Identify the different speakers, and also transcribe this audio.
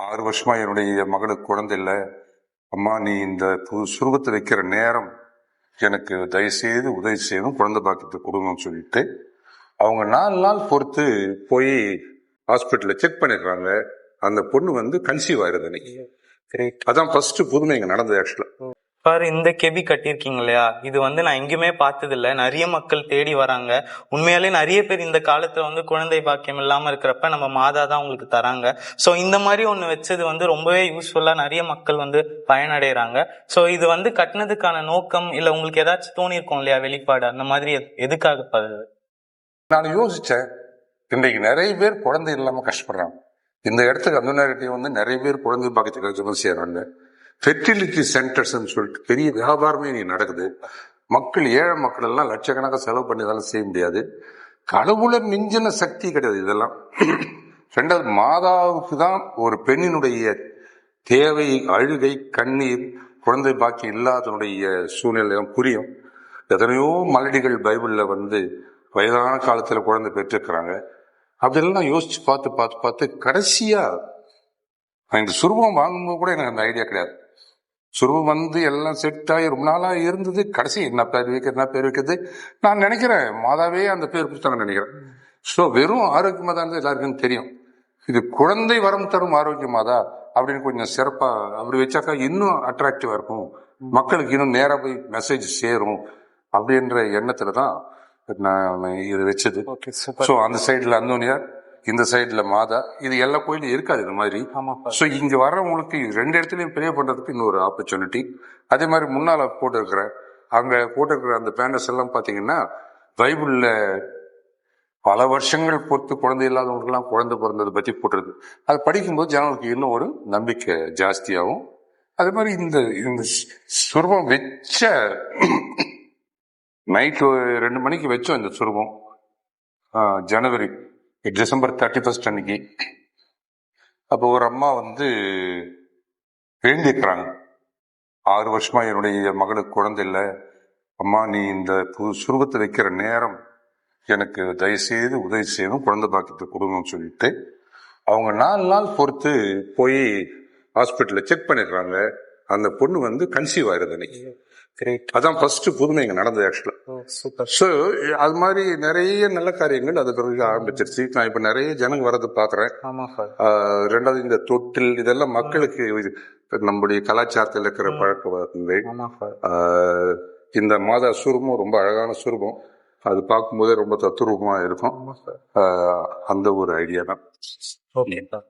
Speaker 1: ஆறு வருஷமா என்னுடைய மகளுக்கு குழந்தை இல்லை. அம்மா நீ இந்த பு- சுருவத்தை வைக்கிற நேரம் எனக்கு தயவுசெய்து உதவி செய்யணும். குழந்தை பாக்கியத்தை கொடுங்கன்னு சொல்லிட்டு அவங்க நாலு நாள் பொறுத்து போய் ஹாஸ்பிட்டல்ல செக் பண்ணிடுறாங்க. அந்த பொண்ணு வந்து கன்சீவ் ஆயிருது அன்னைக்கு. அதான் ஃபர்ஸ்ட் புதுமை இங்க நடந்தது ஆக்சுவலா
Speaker 2: பாரு இந்த கெபி கட்டியிருக்கீங்க இல்லையா இது வந்து நான் எங்கேயுமே பார்த்ததில்ல. நிறைய மக்கள் தேடி வராங்க. உண்மையாலே நிறைய பேர் இந்த காலத்துல வந்து குழந்தை பாக்கியம் இல்லாம இருக்கிறப்ப நம்ம மாதா தான் உங்களுக்கு தராங்க. ஸோ இந்த மாதிரி ஒன்று வச்சது வந்து ரொம்பவே யூஸ்ஃபுல்லா நிறைய மக்கள் வந்து பயனடைகிறாங்க. ஸோ இது வந்து கட்டினதுக்கான நோக்கம் இல்லை உங்களுக்கு ஏதாச்சும் தோணியிருக்கும் இல்லையா வெளிப்பாடு? அந்த மாதிரி எது- எதுக்காக பாரு?
Speaker 1: நான் யோசிச்சேன் இன்றைக்கு நிறைய பேர் குழந்தை இல்லாமல் கஷ்டப்படுறாங்க. இந்த இடத்துக்கு அந்த நேரத்தையும் வந்து நிறைய பேர் குழந்தை பாக்கியத்துக்கு வந்து செய்யறாங்க ஃபெர்டிலிட்டி சென்டர்ஸ்னு சொல்லிட்டு பெரிய வியாபாரமே நீ நடக்குது. மக்கள் ஏழை மக்கள் எல்லாம் லட்சக்கணக்காக செலவு பண்ணி இதெல்லாம் செய்ய முடியாது. கடவுளை மிஞ்சின சக்தி கிடையாது இதெல்லாம். ரெண்டாவது மாதாவுக்கு தான் ஒரு பெண்ணினுடைய தேவை அழுகை கண்ணீர் குழந்தை பாக்கி இல்லாதனுடைய சூழ்நிலை புரியும். எத்தனையோ மலடிகள் பைபிளில் வந்து வயதான காலத்தில் குழந்தை பெற்றிருக்கிறாங்க. அப்படிலாம் யோசிச்சு பார்த்து பார்த்து பார்த்து கடைசியாக இந்த சுருவம் வாங்கும்போது கூட எனக்கு அந்த ஐடியா கிடையாது. சுருவம் வந்து எல்லாம் செட் ஆகி ரொம்ப நாளா இருந்தது. கடைசி என்ன பேர் வைக்கிறது என்ன பேர் வைக்கிறது? நான் நினைக்கிறேன். மாதாவே அந்த பேர் கொடுத்தாங்கன்னு நினைக்கிறேன். ஸோ வெறும் ஆரோக்கியமா தான் எல்லாருக்கும் தெரியும். இது குழந்தை வரம் தரும் ஆரோக்கியமாதா அப்படின்னு கொஞ்சம் சிறப்பா அப்படி வச்சாக்கா இன்னும் அட்ராக்டிவா இருக்கும். மக்களுக்கு இன்னும் நேரா போய் மெசேஜ் சேரும் அப்படின்ற எண்ணத்துல தான் நான் இது வச்சது. ஸோ அந்த சைடுல அந்தோனியார் இந்த சைடுல மாதா இது எல்லா கோயிலும் இருக்காது இந்த மாதிரி. ஸோ இங்க வர்றவங்களுக்கு ரெண்டு இடத்துலயும் ப்ரே பண்றதுக்கு இன்னொரு ஆப்பர்ச்சுனிட்டி அதே மாதிரி முன்னால போட்டிருக்கிற அங்க போட்டிருக்கிற அந்த பேனர்ஸ் எல்லாம் பாத்தீங்கன்னா பைபிள்ல பல வருஷங்கள் பொறுத்து குழந்தை இல்லாதவங்களுக்குலாம் குழந்தை பிறந்ததை பத்தி போட்டிருக்கு. அது படிக்கும்போது ஜனங்களுக்கு இன்னும் ஒரு நம்பிக்கை ஜாஸ்தியாகும். அதே மாதிரி இந்த இந்த சுரூபம் வச்ச நைட் ரெண்டு மணிக்கு வச்சோம் இந்த சுரூபம். ஜனவரி. டிசம்பர் தேர்ட்டி ஃபர்ஸ்ட் அன்னைக்கு அப்போ ஒரு அம்மா வந்து வேண்டியிருக்கிறாங்க ஆறு வருஷமா என்னுடைய மகளுக்கு குழந்தை இல்லை. அம்மா நீ இந்த புது சுருவத்தை வைக்கிற நேரம் எனக்கு தயவுசெய்து உதவி செய்யணும். குழந்தை பாக்கியத்தை கொடுங்கன்னு சொல்லிட்டு அவங்க நாலு நாள் பொறுத்து போய் ஹாஸ்பிட்டலில் செக் பண்ணிடுறாங்க. அந்த பொண்ணு வந்து கன்சீவ் ஆயிருது அன்னைக்கு அதான் ஃபர்ஸ்ட் புதுமை இங்க நடந்தது ஆக்சுவலா
Speaker 2: சூப்பர்
Speaker 1: ஸோ அது மாதிரி நிறைய நல்ல காரியங்கள் அது பிறகு ஆரம்பிச்சிருச்சு. நான் இப்ப நிறைய ஜனங்க வரது ஆஹ் ரெண்டாவது இந்த தொட்டில் இதெல்லாம் மக்களுக்கு நம்முடைய கலாச்சாரத்தில் இருக்கிற பழக்க வழக்கங்கள். இந்த மாதா சுரூபம் ரொம்ப அழகான சுரூபம். அது பார்க்கும்போதே ரொம்ப தத்துரூபமா இருக்கும். அந்த ஒரு ஐடியா தான்.
Speaker 2: ஓகேப்பா